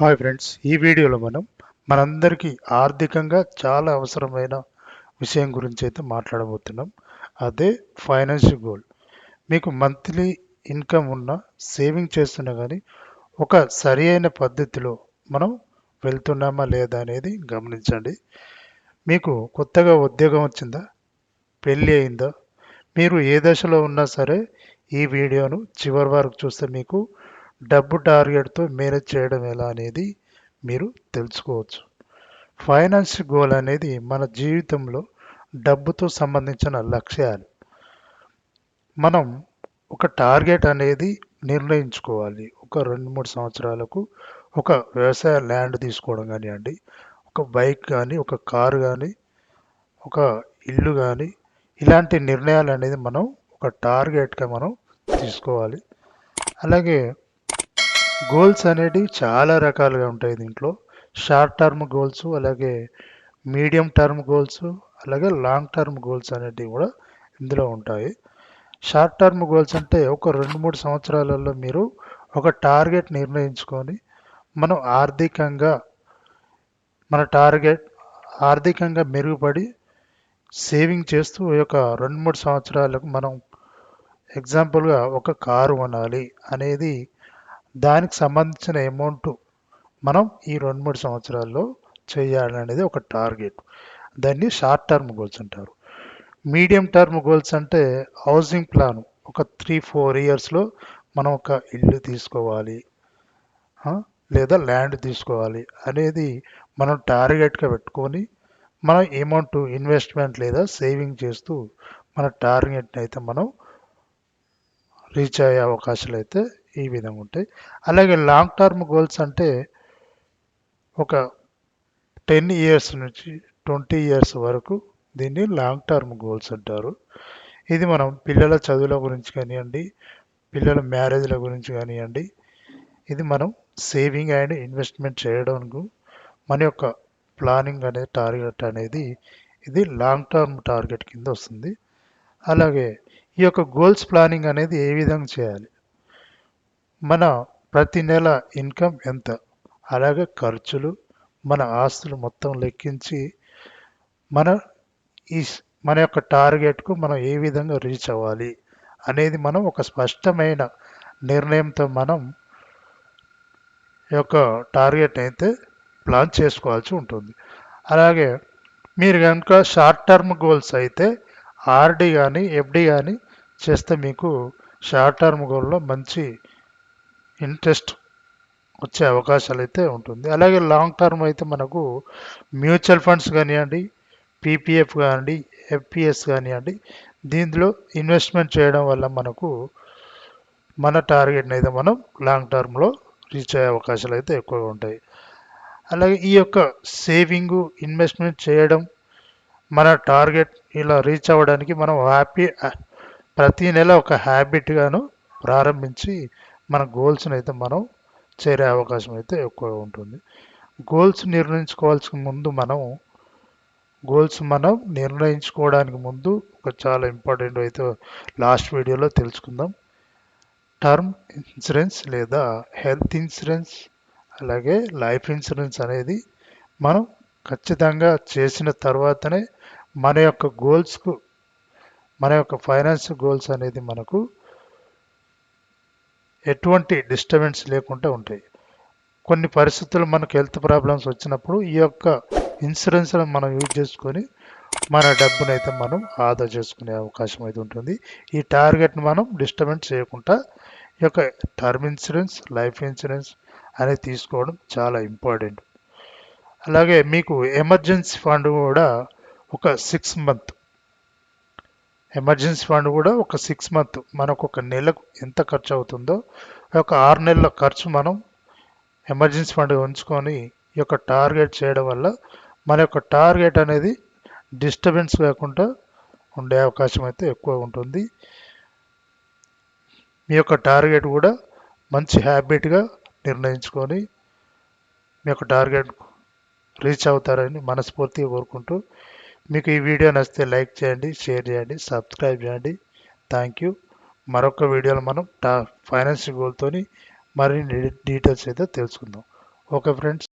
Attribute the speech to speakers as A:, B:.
A: hi friends ఈ వీడియోలో మనం మనందరికీ ఆర్థికంగా చాలా అవసరమైన విషయం గురించి అయితే మాట్లాడబోతున్నాం అదే ఫైనాన్షియల్ గోల్ మీకు మంత్లీ ఇన్కమ్ ఉన్న సేవింగ్ చేస్తున్నా కానీ ఒక సరి అయిన పద్ధతిలో మనం వెళ్తున్నామా లేదా అనేది గమనించండి మీకు కొత్తగా ఉద్యోగం వచ్చిందా పెళ్ళి అయిందా మీరు ఏ దశలో ఉన్నా సరే ఈ వీడియోను చివరి వరకు చూస్తే మీకు డబ్బు టార్గెట్తో మేనేజ్ చేయడం ఎలా అనేది మీరు తెలుసుకోవచ్చు ఫైనాన్స్ గోల్ అనేది మన జీవితంలో డబ్బుతో సంబంధించిన లక్ష్యాలు మనం ఒక టార్గెట్ అనేది నిర్ణయించుకోవాలి ఒక రెండు మూడు సంవత్సరాలకు ఒక వ్యవసాయ ల్యాండ్ తీసుకోవడం కానివ్వండి ఒక బైక్ కానీ ఒక కారు కానీ ఒక ఇల్లు కానీ ఇలాంటి నిర్ణయాలు అనేది మనం ఒక టార్గెట్గా మనం తీసుకోవాలి అలాగే గోల్స్ అనేటివి చాలా రకాలుగా ఉంటాయి దీంట్లో షార్ట్ టర్మ్ గోల్స్ అలాగే మీడియం టర్మ్ గోల్స్ అలాగే లాంగ్ టర్మ్ గోల్స్ అనేటివి కూడా ఇందులో ఉంటాయి షార్ట్ టర్మ్ గోల్స్ అంటే ఒక రెండు మూడు సంవత్సరాలలో మీరు ఒక టార్గెట్ నిర్ణయించుకొని మనం ఆర్థికంగా మన టార్గెట్ ఆర్థికంగా మెరుగుపడి సేవింగ్ చేస్తూ ఈ యొక్క రెండు మూడు సంవత్సరాలకు మనం ఎగ్జాంపుల్గా ఒక కారు కొనాలి అనేది దానికి సంబంధించిన అమౌంట్ మనం ఈ రెండు మూడు సంవత్సరాల్లో చేయాలనేది ఒక టార్గెట్ దాన్ని షార్ట్ టర్మ్ గోల్స్ అంటారు మీడియం టర్మ్ గోల్స్ అంటే హౌసింగ్ ప్లాన్ ఒక త్రీ ఫోర్ ఇయర్స్లో మనం ఒక ఇల్లు తీసుకోవాలి లేదా ల్యాండ్ తీసుకోవాలి అనేది మనం టార్గెట్గా పెట్టుకొని మనం అమౌంట్ ఇన్వెస్ట్మెంట్ లేదా సేవింగ్ చేస్తూ మన టార్గెట్ని అయితే మనం రీచ్ అయ్యే అవకాశాలు అయితే ఈ విధంగా ఉంటాయి అలాగే లాంగ్ టర్మ్ గోల్స్ అంటే ఒక టెన్ ఇయర్స్ నుంచి ట్వంటీ ఇయర్స్ వరకు దీన్ని లాంగ్ టర్మ్ గోల్స్ అంటారు ఇది మనం పిల్లల చదువుల గురించి కానివ్వండి పిల్లల మ్యారేజ్ల గురించి కానివ్వండి ఇది మనం సేవింగ్ అండ్ ఇన్వెస్ట్మెంట్ చేయడానికి మన యొక్క ప్లానింగ్ అనే టార్గెట్ అనేది ఇది లాంగ్ టర్మ్ టార్గెట్ కింద వస్తుంది అలాగే ఈ యొక్క గోల్స్ ప్లానింగ్ అనేది ఏ విధంగా చేయాలి మన ప్రతి నెల ఇన్కమ్ ఎంత అలాగే ఖర్చులు మన ఆస్తులు మొత్తం లెక్కించి మన ఈ మన యొక్క టార్గెట్కు మనం ఏ విధంగా రీచ్ అవ్వాలి అనేది మనం ఒక స్పష్టమైన నిర్ణయంతో మనం యొక్క టార్గెట్ అయితే ప్లాన్ చేసుకోవాల్సి ఉంటుంది అలాగే మీరు కనుక షార్ట్ టర్మ్ గోల్స్ అయితే ఆర్డీ కానీ ఎఫ్డి కానీ చేస్తే మీకు షార్ట్ టర్మ్ గోల్లో మంచి ఇంట్రెస్ట్ వచ్చే అవకాశాలు అయితే ఉంటుంది అలాగే లాంగ్ టర్మ్ అయితే మనకు మ్యూచువల్ ఫండ్స్ కానివ్వండి పీపీఎఫ్ కానివ్వండి ఎఫ్పిఎస్ కానివ్వండి దీంట్లో ఇన్వెస్ట్మెంట్ చేయడం వల్ల మనకు మన టార్గెట్ని అయితే మనం లాంగ్ టర్మ్లో రీచ్ అయ్యే అవకాశాలు అయితే ఎక్కువగా ఉంటాయి అలాగే ఈ యొక్క సేవింగు ఇన్వెస్ట్మెంట్ చేయడం మన టార్గెట్ ఇలా రీచ్ అవ్వడానికి మనం హ్యాపీ ప్రతి నెల ఒక హ్యాబిట్గాను ప్రారంభించి మన గోల్స్ని అయితే మనం చేరే అవకాశం అయితే ఎక్కువగా ఉంటుంది గోల్స్ నిర్ణయించుకోవాల్సిన ముందు మనం గోల్స్ మనం నిర్ణయించుకోవడానికి ముందు ఒక చాలా ఇంపార్టెంట్ అయితే లాస్ట్ వీడియోలో తెలుసుకుందాం టర్మ్ ఇన్సూరెన్స్ లేదా హెల్త్ ఇన్సూరెన్స్ అలాగే లైఫ్ ఇన్సూరెన్స్ అనేది మనం ఖచ్చితంగా చేసిన తర్వాతనే మన యొక్క గోల్స్కు మన యొక్క ఫైనాన్స్ గోల్స్ అనేది మనకు ఎటువంటి డిస్టర్బెన్స్ లేకుండా ఉంటాయి కొన్ని పరిస్థితులు మనకు హెల్త్ ప్రాబ్లమ్స్ వచ్చినప్పుడు ఈ యొక్క ఇన్సూరెన్స్ను మనం యూజ్ చేసుకొని మన డబ్బును అయితే మనం ఆదా చేసుకునే అవకాశం అయితే ఉంటుంది ఈ టార్గెట్ని మనం డిస్టర్బెన్స్ చేయకుండా ఈ యొక్క టర్మ్ ఇన్సూరెన్స్ లైఫ్ ఇన్సూరెన్స్ అనేది తీసుకోవడం చాలా ఇంపార్టెంట్ అలాగే మీకు ఎమర్జెన్సీ ఫండ్ కూడా ఒక సిక్స్ మంత్ ఎమర్జెన్సీ ఫండ్ కూడా ఒక సిక్స్ మంత్ మనకు ఒక నెలకు ఎంత ఖర్చు అవుతుందో ఒక ఆరు నెలల ఖర్చు మనం ఎమర్జెన్సీ ఫండ్ ఉంచుకొని ఈ యొక్క టార్గెట్ చేయడం వల్ల మన యొక్క టార్గెట్ అనేది డిస్టర్బెన్స్ లేకుండా ఉండే అవకాశం అయితే ఎక్కువ ఉంటుంది మీ యొక్క టార్గెట్ కూడా మంచి హ్యాబిట్గా నిర్ణయించుకొని మీ యొక్క టార్గెట్ రీచ్ అవుతారని మనస్ఫూర్తిగా కోరుకుంటూ మీకు ఈ వీడియో నచ్చితే లైక్ చేయండి షేర్ చేయండి సబ్స్క్రైబ్ చేయండి థ్యాంక్ యూ మరొక వీడియోలో మనం టా ఫైనాన్షియల్ గోల్తోని మరిన్ని డీటెయిల్స్ అయితే తెలుసుకుందాం ఓకే ఫ్రెండ్స్